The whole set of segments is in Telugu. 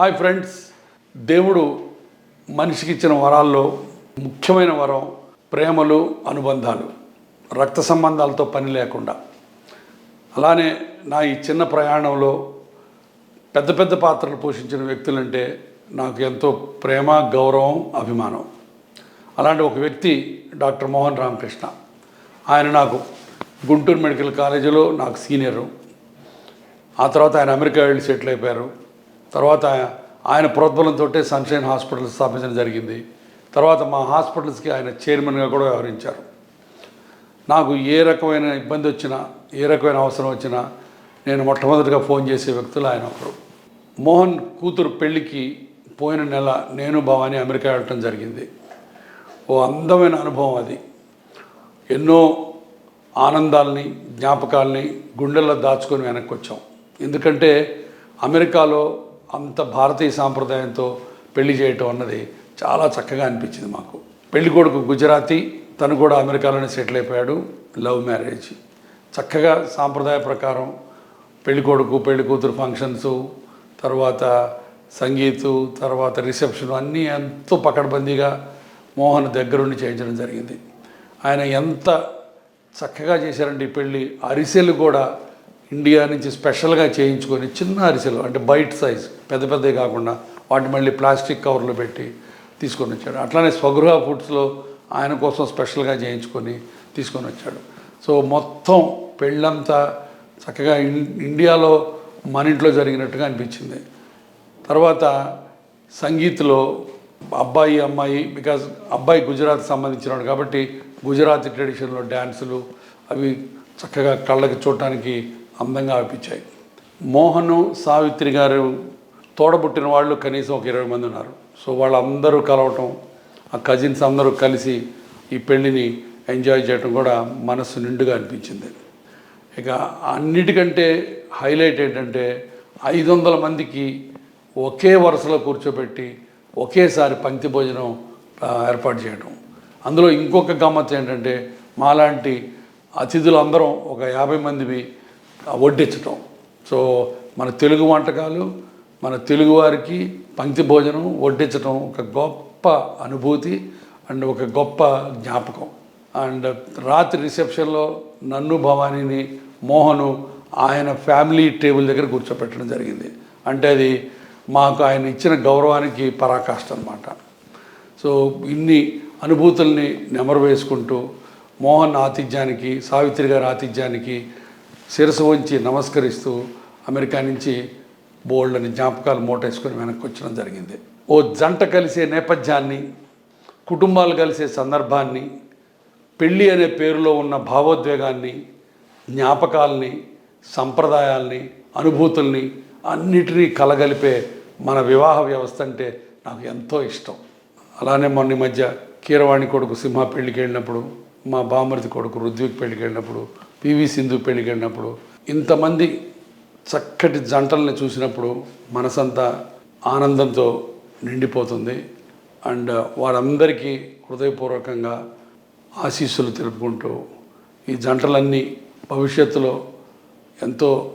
Hi friends. దేవుడు మనిషికి ఇచ్చిన వరాల్లో ముఖ్యమైన వరం ప్రేమలు అనుబంధాలు. రక్త సంబంధాలతో పని లేకుండా. అలానే నా ఈ చిన్న ప్రయాణంలో పెద్ద పెద్ద పాత్రలు పోషించిన వ్యక్తులంటే నాకు ఎంతో ప్రేమ గౌరవం అభిమానం. అలాంటి ఒక వ్యక్తి డాక్టర్ మోహన్ రామకృష్ణ. ఆయన నాకు గుంటూరు మెడికల్ కాలేజీలో నాకు సీనియరు. ఆ తర్వాత ఆయన అమెరికా వెళ్ళి సెటిల్ అయిపోయారు. తర్వాత ఆయన ప్రోద్బలంతో సన్షైన్ హాస్పిటల్ స్థాపించడం జరిగింది. తర్వాత మా హాస్పిటల్స్కి ఆయన చైర్మన్గా కూడా వ్యవహరించారు. నాకు ఏ రకమైన ఇబ్బంది వచ్చినా ఏ రకమైన అవసరం వచ్చినా నేను మొట్టమొదటిగా ఫోన్ చేసే వ్యక్తులు ఆయన ఒకరు. మోహన్ కూతురు పెళ్ళికి పోయిన నెల నేను భవాని అమెరికా వెళ్ళటం జరిగింది. ఓ అందమైన అనుభవం అది. ఎన్నో ఆనందాల్ని జ్ఞాపకాల్ని గుండెల్లో దాచుకొని వెనక్కి వచ్చాం. ఎందుకంటే అమెరికాలో అంత భారతీయ సాంప్రదాయంతో పెళ్ళి చేయటం అన్నది చాలా చక్కగా అనిపించింది మాకు. పెళ్ళి కొడుకు గుజరాతీ తను కూడా అమెరికాలోనే సెటిల్ అయిపోయాడు లవ్ మ్యారేజ్. చక్కగా సాంప్రదాయ ప్రకారం పెళ్ళి కొడుకు పెళ్ళి కూతురు ఫంక్షన్స్ తర్వాత సంగీతు తర్వాత రిసెప్షన్ అన్నీ ఎంతో పకడ్బందీగా మోహన్ దగ్గరుండి చేయించడం జరిగింది. ఆయన ఎంత చక్కగా చేశారంటే ఈ పెళ్ళి అరిసెలు కూడా ఇండియా నుంచి స్పెషల్గా చేయించుకొని చిన్న అరిసెలు అంటే బైట్ సైజ్ పెద్ద పెద్దవి కాకుండా వాటి మళ్ళీ ప్లాస్టిక్ కవర్లు పెట్టి తీసుకొని వచ్చాడు. అట్లానే స్వగృహ ఫుడ్స్లో ఆయన కోసం స్పెషల్గా చేయించుకొని తీసుకొని వచ్చాడు. సో మొత్తం పెళ్ళంతా చక్కగా ఇన్- ఇండియాలో మన ఇంట్లో జరిగినట్టుగా అనిపించింది. తర్వాత సంగీత్లో అబ్బాయి అమ్మాయి బికాజ్ అబ్బాయి గుజరాత్ సంబంధించినాడు కాబట్టి గుజరాతీ ట్రెడిషన్లో డ్యాన్సులు అవి చక్కగా కళ్ళకి చూడటానికి అందంగా అనిపించాయి. మోహను సావిత్రి గారు తోడబుట్టిన వాళ్ళు కనీసం ఒక ఇరవై మంది ఉన్నారు. సో వాళ్ళందరూ కలవటం ఆ కజిన్స్ అందరూ కలిసి ఈ పెళ్ళిని ఎంజాయ్ చేయడం కూడా మనస్సు నిండుగా అనిపించింది. ఇక అన్నిటికంటే హైలైట్ ఏంటంటే ఐదు వందల మందికి ఒకే వరుసలో కూర్చోబెట్టి ఒకేసారి పంక్తి భోజనం ఏర్పాటు చేయడం అందులో ఇంకొక గమ్మత్ ఏంటంటే మాలాంటి అతిథులు అందరం ఒక యాభై మందివి వడ్డించటం. సో మన తెలుగు వంటకాలు మన తెలుగు వారికి పంక్తి భోజనం వడ్డించటం ఒక గొప్ప అనుభూతి అండ్ ఒక గొప్ప జ్ఞాపకం. అండ్ రాత్రి రిసెప్షన్లో నన్ను భవానీని మోహను ఆయన ఫ్యామిలీ టేబుల్ దగ్గర కూర్చోపెట్టడం జరిగింది. అంటే అది మాకు ఆయన ఇచ్చిన గౌరవానికి పరాకాష్ట అనమాట సో ఇన్ని అనుభూతుల్ని నెమరు వేసుకుంటూ మోహన్ ఆతిథ్యానికి సావిత్రి గారి ఆతిథ్యానికి శిరసు ఉంచి నమస్కరిస్తూ అమెరికా నుంచి బోల్డ్ని జ్ఞాపకాలు మూటేసుకొని వెనక్కి వచ్చడం జరిగింది. ఓ జంట కలిసే నేపథ్యాన్ని కుటుంబాలు కలిసే సందర్భాన్ని పెళ్ళి అనే పేరులో ఉన్న భావోద్వేగాన్ని జ్ఞాపకాల్ని సంప్రదాయాల్ని అనుభూతుల్ని అన్నిటినీ కలగలిపే మన వివాహ వ్యవస్థ అంటే నాకు ఎంతో ఇష్టం. అలానే మొన్న ఈ మధ్య కీరవాణి కొడుకు సింహ పెళ్ళికి వెళ్ళినప్పుడు మా బామరిది కొడుకు రుద్విక్ పెళ్ళికి వెళ్ళినప్పుడు పివి సింధు పెళ్ళికి వెళ్ళినప్పుడు ఇంతమంది చక్కటి జంటల్ని చూసినప్పుడు మనసంతా ఆనందంతో నిండిపోతుంది. అండ్ వారందరికీ హృదయపూర్వకంగా ఆశీస్సులు తెలుపుకుంటూ ఈ జంటలన్నీ భవిష్యత్తులో ఎంతో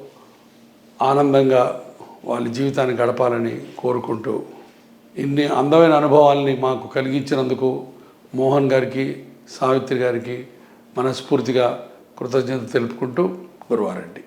ఆనందంగా వాళ్ళ జీవితాన్ని గడపాలని కోరుకుంటూ ఇన్ని అందమైన అనుభవాల్ని మాకు కలిగించినందుకు మోహన్ గారికి సావిత్రి గారికి మనస్ఫూర్తిగా కృతజ్ఞత తెలుపుకుంటూ గురువారెడ్డి